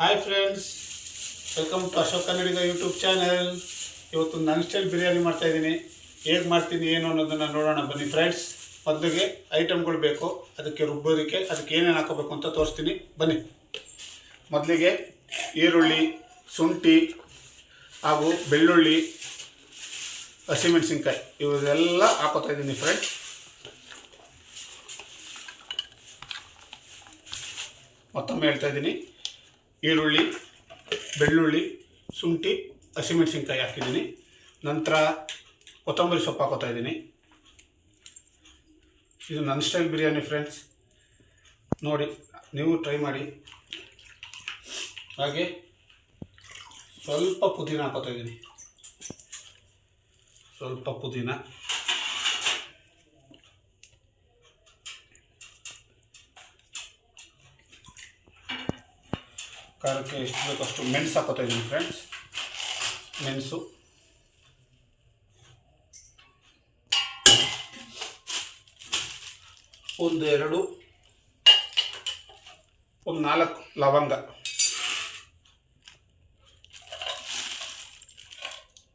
Hi friends welcome to Ashok Kannadiga YouTube channel ಇವತ್ತು ನನ್ನ style biryani ಮಾಡ್ತಾ ಇದ್ದೀನಿ. ಹೇಗೆ ಮಾಡ್ತೀನಿ, ಏನು ಅನ್ನೋದನ್ನು ನೋಡೋಣ. ಬನ್ನಿ ಫ್ರೆಂಡ್ಸ್ ಮೊದಲಿಗೆ ಐಟಮ್ಗಳು ಬೇಕು. ಅದಕ್ಕೆ ರುಬ್ಬೋದಕ್ಕೆ ಅದಕ್ಕೆ ಏನೇನು ಹಾಕೋಬೇಕು ಅಂತ ತೋರಿಸ್ತೀನಿ. ಬನ್ನಿ. ಮೊದಲಿಗೆ ಈರುಳ್ಳಿ, ಶುಂಠಿ ಹಾಗೂ ಬೆಳ್ಳುಳ್ಳಿ, ಹಸಿಮೆಣಸಿನ್ಕಾಯಿ. ಇವನ್ನೆಲ್ಲ ಹಾಕೋತಾ ಇದ್ದೀನಿ ಫ್ರೆಂಡ್ಸ್ ಮತ್ತೊಮ್ಮೆ ಹೇಳ್ತಾ ಇದ್ದೀನಿ. ಈರುಳ್ಳಿ, ಬೆಳ್ಳುಳ್ಳಿ, ಶುಂಠಿ, ಹಸಿಮೆಣಸಿನ್ಕಾಯಿ ಹಾಕಿದ್ದೀನಿ. ನಂತರ ಕೊತ್ತಂಬರಿ ಸೊಪ್ಪು ಹಾಕೋತಾ ಇದ್ದೀನಿ. ಇದು ನನ್ನ ಸ್ಟೈಲ್ ಬಿರಿಯಾನಿ ಫ್ರೆಂಡ್ಸ್. ನೋಡಿ, ನೀವು ಟ್ರೈ ಮಾಡಿ. ಹಾಗೆ ಸ್ವಲ್ಪ ಪುದೀನ ಹಾಕೋತಾ ಇದ್ದೀನಿ. ಸ್ವಲ್ಪ ಪುದೀನ. ಖಾರಕ್ಕೆ ಎಷ್ಟು ಬೇಕೋ ಅಷ್ಟು ಮೆಣಸು ಹಾಕೋತಾ ಇದ್ದೀನಿ ಫ್ರೆಂಡ್ಸ್ ಮೆಣಸು ಒಂದು ಎರಡು ಒಂದು ನಾಲ್ಕು ಲವಂಗ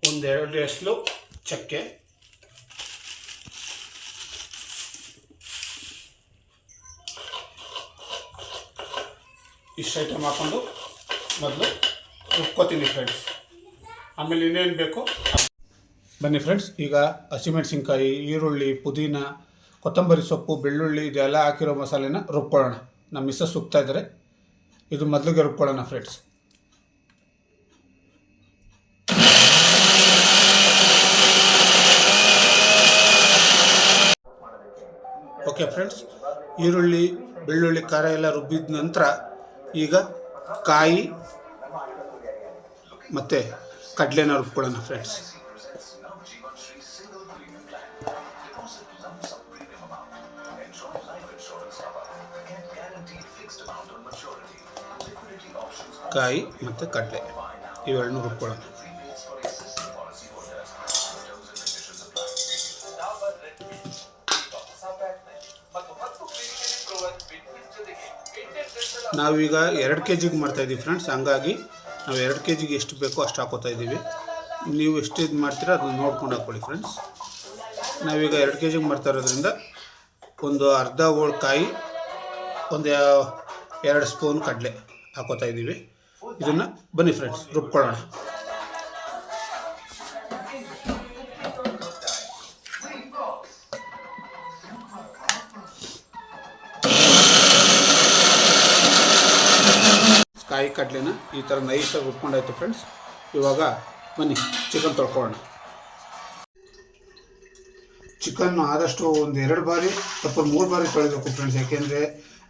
ಒಂದೆರಡು ಎಸ್ಲು ಚಕ್ಕೆ ಇಷ್ಟು ಐಟಮ್ ಹಾಕ್ಕೊಂಡು ಮೊದಲು ರುಬ್ಕೋತೀನಿ ಫ್ರೆಂಡ್ಸ್ ಆಮೇಲೆ ಇನ್ನೇನು ಬೇಕು? ಬನ್ನಿ ಫ್ರೆಂಡ್ಸ್ ಈಗ ಹಸಿಮೆಣಸಿನ್ಕಾಯಿ, ಈರುಳ್ಳಿ, ಪುದೀನ, ಕೊತ್ತಂಬರಿ ಸೊಪ್ಪು, ಬೆಳ್ಳುಳ್ಳಿ ಇದೆಲ್ಲ ಹಾಕಿರೋ ಮಸಾಲೆನ ರುಬ್ಕೊಳ್ಳೋಣ. ನಮ್ಮ ಮಿಸ್ಸಸ್ ಸುಗ್ತಾ ಇದ್ದಾರೆ ಇದು ಮೊದಲಿಗೆ ರುಬ್ಕೊಳ್ಳೋಣ ಫ್ರೆಂಡ್ಸ್ ಓಕೆ ಫ್ರೆಂಡ್ಸ್ ಈರುಳ್ಳಿ, ಬೆಳ್ಳುಳ್ಳಿ, ಖಾರ ಎಲ್ಲ ರುಬ್ಬಿದ ನಂತರ ಈಗ ಕಾಯಿ ಮತ್ತು ಕಡಲೆನ ರುಬ್ಕೊಳ್ಳೋಣ ಫ್ರೆಂಡ್ಸ್ ಕಾಯಿ ಮತ್ತು ಕಡಲೆ ಇವೆರಡನ್ನೂ ರುಬ್ಕೊಳ್ಳೋಣ. ನಾವೀಗ ಎರಡು ಕೆ ಜಿಗೆ ಮಾಡ್ತಾಯಿದ್ದೀವಿ ಫ್ರೆಂಡ್ಸ್ ಹಂಗಾಗಿ ನಾವು ಎರಡು ಕೆ ಜಿಗೆ ಎಷ್ಟು ಬೇಕೋ ಅಷ್ಟು ಹಾಕೋತಾ ಇದ್ದೀವಿ. ನೀವು ಎಷ್ಟು ಇದು ಮಾಡ್ತೀರೋ ಅದನ್ನ ನೋಡ್ಕೊಂಡು ಹಾಕ್ಕೊಳ್ಳಿ ಫ್ರೆಂಡ್ಸ್ ನಾವೀಗ ಎರಡು ಕೆ ಜಿಗೆ ಮಾಡ್ತಾ ಇರೋದ್ರಿಂದ ಒಂದು ಅರ್ಧ ಹೋಳ್ಕಾಯಿ ಒಂದು ಎರಡು ಸ್ಪೂನ್ ಕಡಲೆ ಹಾಕೋತಾ ಇದ್ದೀವಿ. ಇದನ್ನು ಬನ್ನಿ ಫ್ರೆಂಡ್ಸ್ ರುಬ್ಕೊಳ್ಳೋಣ. ಕಾಯಿ ಕಡಲೆನ ಈ ಥರ ನೈಸಾಗಿ ರುಬ್ಕೊಂಡಾಯ್ತು ಫ್ರೆಂಡ್ಸ್ ಇವಾಗ ಬನ್ನಿ ಚಿಕನ್ ತೊಳ್ಕೊಳ್ಳೋಣ. ಚಿಕನ್ ಆದಷ್ಟು ಒಂದು ಎರಡು ಬಾರಿ ಅಥವಾ ಮೂರು ಬಾರಿ ತೊಳಿಬೇಕು ಫ್ರೆಂಡ್ಸ್ ಯಾಕೆಂದರೆ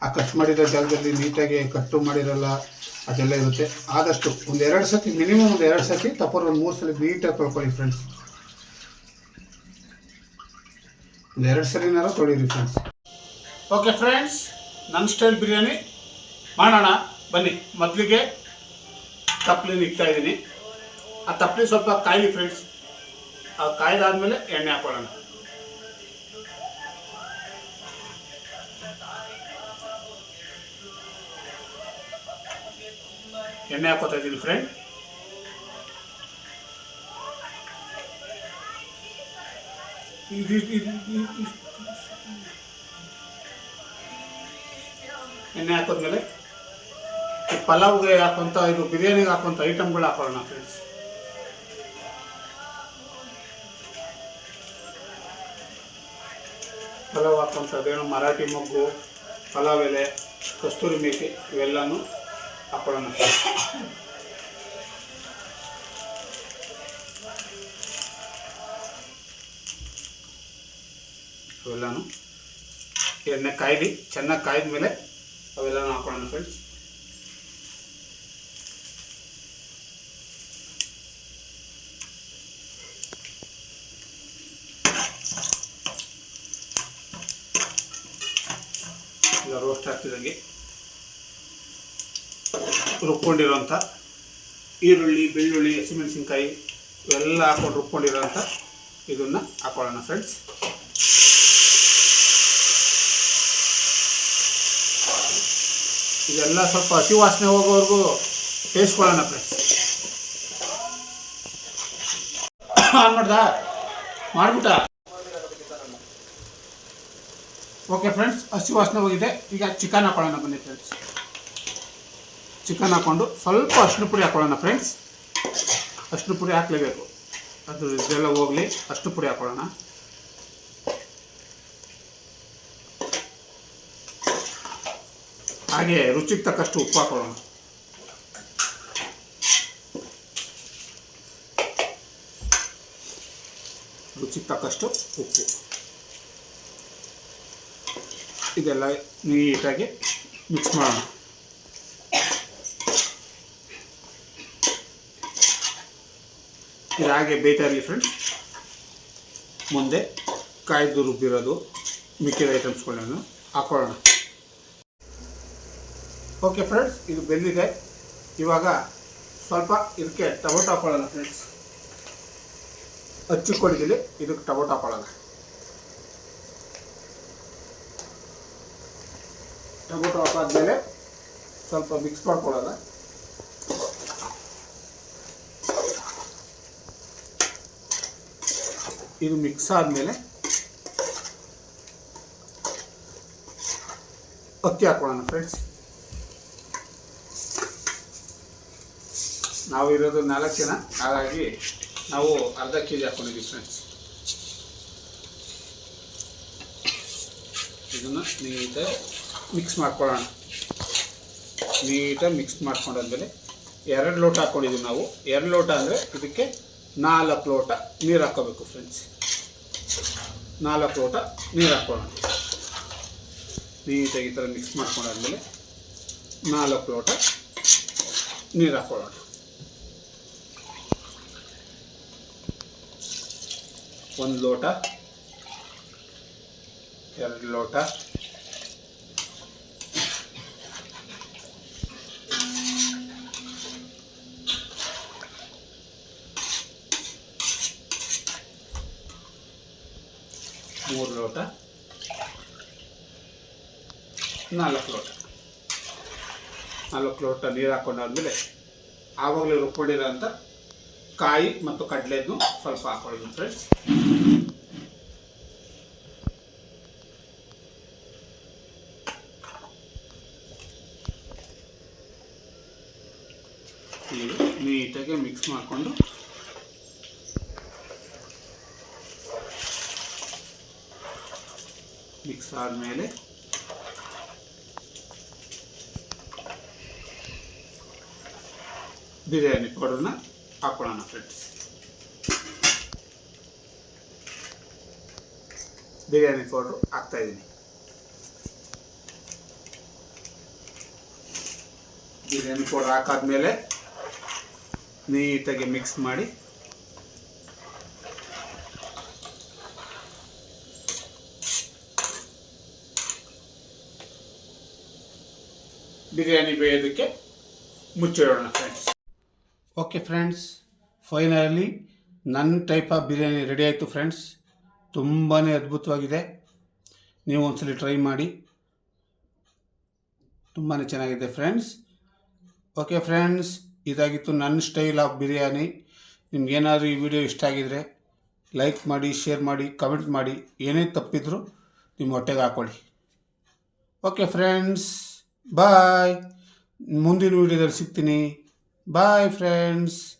ಆ ಕಟ್ ಮಾಡಿರೋ ಜಾಗದಲ್ಲಿ ನೀಟಾಗಿ ಕಟ್ಟು ಮಾಡಿರಲ್ಲ, ಅದೆಲ್ಲ ಇರುತ್ತೆ. ಆದಷ್ಟು ಒಂದು ಎರಡು ಸತಿ ಮಿನಿಮಮ್ ಒಂದು ಎರಡು ಸತಿ ತಪ್ಪರು ಒಂದು ಮೂರು ಸಲ ನೀಟಾಗಿ ತೊಳ್ಕೊಳ್ಳಿ ಫ್ರೆಂಡ್ಸ್ ಒಂದು ಎರಡು ಸಲಿನಾರು ತೊಳೀರಿ ಫ್ರೆಂಡ್ಸ್ ಓಕೆ ಫ್ರೆಂಡ್ಸ್ ನನ್ನ ಸ್ಟೈಲ್ ಬಿರಿಯಾನಿ ಮಾಡೋಣ. ಬನ್ನಿ ಮೊದಲಿಗೆ ತಪ್ಪಲಿನ ಇಕ್ತಾ ಇದ್ದೀನಿ. ಆ ತಪ್ಪಲಿ ಸ್ವಲ್ಪ ಕಾಯಲಿ ಫ್ರೆಂಡ್ಸ್ ಆ ಕಾಯ್ದಾದ್ಮೇಲೆ ಎಣ್ಣೆ ಹಾಕೊಳ್ಳೋಣ. ಎಣ್ಣೆ ಹಾಕೋತಾ ಇದ್ದೀನಿ ಫ್ರೆಂಡ್ ಎಣ್ಣೆ ಹಾಕೋದ್ಮೇಲೆ ಪಲಾವ್ಗೆ ಹಾಕುವಂಥ ಇದು ಬಿರಿಯಾನಿಗೆ ಹಾಕುವಂಥ ಐಟಮ್ಗಳು ಹಾಕೊಳ್ಳೋಣ. ಫ್ರೆಂಡ್ಸ್ ಪಲಾವ್ ಹಾಕುವಂಥದ್ದೇನು ಮರಾಠಿ ಮೊಗ್ಗು, ಪಲಾವ್ ಎಲೆ, ಕಸ್ತೂರಿ ಮೇಥಿ, ಇವೆಲ್ಲನೂ ಹಾಕೊಳ್ಳೋಣ. ಅವೆಲ್ಲನೂ ಎಣ್ಣೆ ಕಾಯ್ದು, ಚೆನ್ನಾಗಿ ಕಾಯ್ದ ಮೇಲೆ ಅವೆಲ್ಲನೂ ಹಾಕೊಳ್ಳೋಣ ಫ್ರೆಂಡ್ಸ್ ಆಗ್ತಿದಂಗೆ ರುಬ್ಕೊಂಡಿರೋಂಥ ಈರುಳ್ಳಿ, ಬೆಳ್ಳುಳ್ಳಿ, ಹಸಿಮೆಣಸಿನ್ಕಾಯಿ ಇವೆಲ್ಲ ಹಾಕೊಂಡು ರುಬ್ಕೊಂಡಿರೋಂಥ ಇದನ್ನು ಹಾಕೊಳ್ಳೋಣ ಫ್ರೆಂಡ್ಸ್ ಇದೆಲ್ಲ ಸ್ವಲ್ಪ ಹಸಿ ವಾಸನೆ ಹೋಗೋವರೆಗೂ ಬೇಯಿಸ್ಕೊಳ್ಳೋಣ ಫ್ರೆಂಡ್ಸ್ ಆನ್ ಮಾಡ್ದಾ? ಮಾಡ್ಬಿಟ್ಟ? ಓಕೆ ಫ್ರೆಂಡ್ಸ್ ಹಸಿ ವಾಸನೆ ಹೋಗಿದೆ. ಈಗ ಚಿಕನ್ ಹಾಕೊಳ್ಳೋಣ ಬನ್ನಿ ಫ್ರೆಂಡ್ಸ್ ಚಿಕನ್ ಹಾಕ್ಕೊಂಡು ಸ್ವಲ್ಪ ಅರ್ಶಿನ ಪುಡಿ ಹಾಕೊಳ್ಳೋಣ ಫ್ರೆಂಡ್ಸ್ ಅರ್ಶಿನ ಪುಡಿ ಹಾಕ್ಲೇಬೇಕು. ಅದು ಇದೆಲ್ಲ ಹೋಗಲಿ ಅರ್ಶಿನ ಪುಡಿ ಹಾಕೊಳ್ಳೋಣ. ಹಾಗೆ ರುಚಿಗೆ ತಕ್ಕಷ್ಟು ಉಪ್ಪು ಹಾಕೊಳ್ಳೋಣ. ರುಚಿಗೆ ತಕ್ಕಷ್ಟು ಉಪ್ಪು. ಇದೆಲ್ಲ ನೀಟಾಗಿ ಮಿಕ್ಸ್ ಮಾಡೋಣ. ಇದು ಹಾಗೆ ಬೇಯ್ತಾ ಫ್ರೆಂಡ್ಸ್ ಮುಂದೆ ಕಾಯ್ದು ರುಬ್ಬಿರೋದು ಮಿಕ್ಕಿದ ಐಟಮ್ಸ್ಗಳನ್ನು ಹಾಕೊಳ್ಳೋಣ. ಓಕೆ ಫ್ರೆಂಡ್ಸ್ ಇದು ಬೆಂದಿದೆ. ಇವಾಗ ಸ್ವಲ್ಪ ಇದಕ್ಕೆ ಟೊಮೊಟೊ ಹಾಕೊಳ್ಳೋಣ ಫ್ರೆಂಡ್ಸ್ ಹಚ್ಚಿಕೊಂಡಿದ್ದೀನಿ ಇದಕ್ಕೆ ಟೊಮೊಟೊ ಹಾಕೊಳ್ಳೋಣ. ಟೊಮೊಟೊ ಹಾಕಾದ್ಮೇಲೆ ಸ್ವಲ್ಪ ಮಿಕ್ಸ್ ಮಾಡ್ಕೊಳ್ಳೋಣ. ಇದು ಮಿಕ್ಸ್ ಆದಮೇಲೆ ಅಕ್ಕಿ ಹಾಕೊಳ್ಳೋಣ ಫ್ರೆಂಡ್ಸ್ ನಾವು ಇರೋದು ನಾಲ್ಕು ಜನ ಹಾಗಾಗಿ ನಾವು ಅರ್ಧ ಕೆ ಜಿ ಹಾಕೊಂಡಿದ್ದೀವಿ ಫ್ರೆಂಡ್ಸ್ ಇದನ್ನು ನೀಟಾಗಿ ಮಿಕ್ಸ್ ಮಾಡ್ಕೊಳ್ಳೋಣ. ನೀಟಾಗಿ ಮಿಕ್ಸ್ ಮಾಡ್ಕೊಂಡಾದ್ಮೇಲೆ ಎರಡು ಲೋಟ ಹಾಕ್ಕೊಂಡಿದ್ದೀವಿ ನಾವು. ಎರಡು ಲೋಟ ಅಂದರೆ ಇದಕ್ಕೆ ನಾಲ್ಕು ಲೋಟ ನೀರು ಹಾಕ್ಕೋಬೇಕು ಫ್ರೆಂಡ್ಸ್ ನಾಲ್ಕು ಲೋಟ ನೀರು ಹಾಕ್ಕೊಳ್ಳೋಣ. ನೀಟಾಗಿ ಈ ಥರ ಮಿಕ್ಸ್ ಮಾಡ್ಕೊಂಡಾದ್ಮೇಲೆ ನಾಲ್ಕು ಲೋಟ ನೀರು ಹಾಕ್ಕೊಳ್ಳೋಣ. ಒಂದು ಲೋಟ, ಎರಡು ಲೋಟ ಮೂರು ಲೋಟ, ನಾಲ್ಕು ಲೋಟ. ನಾಲ್ಕು ಲೋಟ ನೀರು ಹಾಕೊಂಡಾದ್ಮೇಲೆ ಆವಾಗಲೇ ರುಬ್ಕೊಂಡಿರೋಂಥ ಕಾಯಿ ಮತ್ತು ಕಡಲೆಯನ್ನು ಸ್ವಲ್ಪ ಹಾಕೊಳ್ಳೋದು ಫ್ರೆಂಡ್ಸ್ ನೀಟಾಗಿ ಮಿಕ್ಸ್ ಮಾಡಿಕೊಂಡು ಮಿಕ್ಸ್ ಆದಮೇಲೆ ಬಿರಿಯಾನಿ ಪೌಡರ್ನ ಹಾಕೊಳ್ಳೋಣ ಫ್ರೆಂಡ್ಸ್ ಬಿರಿಯಾನಿ ಪೌಡ್ರು ಹಾಕ್ತಾಯಿದ್ದೀನಿ ಬಿರಿಯಾನಿ ಪೌಡ್ರ್ ಹಾಕಾದ್ಮೇಲೆ ನೀಟಾಗಿ ಮಿಕ್ಸ್ ಮಾಡಿ ಬಿರಿಯಾನಿ ಬೇಯೋದಕ್ಕೆ ಮುಚ್ಚಿಡೋಣ ಫ್ರೆಂಡ್ಸ್ ಓಕೆ ಫ್ರೆಂಡ್ಸ್ ಫೈನಲಿ ನನ್ನ ಟೈಪ್ ಆಫ್ ಬಿರಿಯಾನಿ ರೆಡಿ ಆಯಿತು ಫ್ರೆಂಡ್ಸ್ ತುಂಬಾ ಅದ್ಭುತವಾಗಿದೆ. ನೀವು ಒಂದ್ಸಲಿ ಟ್ರೈ ಮಾಡಿ. ತುಂಬಾ ಚೆನ್ನಾಗಿದೆ ಫ್ರೆಂಡ್ಸ್ ಓಕೆ ಫ್ರೆಂಡ್ಸ್ ಇದಾಗಿತ್ತು ನನ್ನ ಸ್ಟೈಲ್ ಆಫ್ ಬಿರಿಯಾನಿ. ನಿಮ್ಗೇನಾದರೂ ಈ ವಿಡಿಯೋ ಇಷ್ಟ ಆಗಿದರೆ ಲೈಕ್ ಮಾಡಿ ಶೇರ್ ಮಾಡಿ ಕಮೆಂಟ್ ಮಾಡಿ. ಏನೇ ತಪ್ಪಿದ್ರು ನಿಮ್ಮ ಹೊಟ್ಟೆಗೆ ಹಾಕ್ಕೊಳ್ಳಿ ಓಕೆ ಫ್ರೆಂಡ್ಸ್ ಬಾಯ್ ಮುಂದಿನ ವಿಡಿಯೋದಲ್ಲಿ ಸಿಗ್ತೀನಿ. Bye friends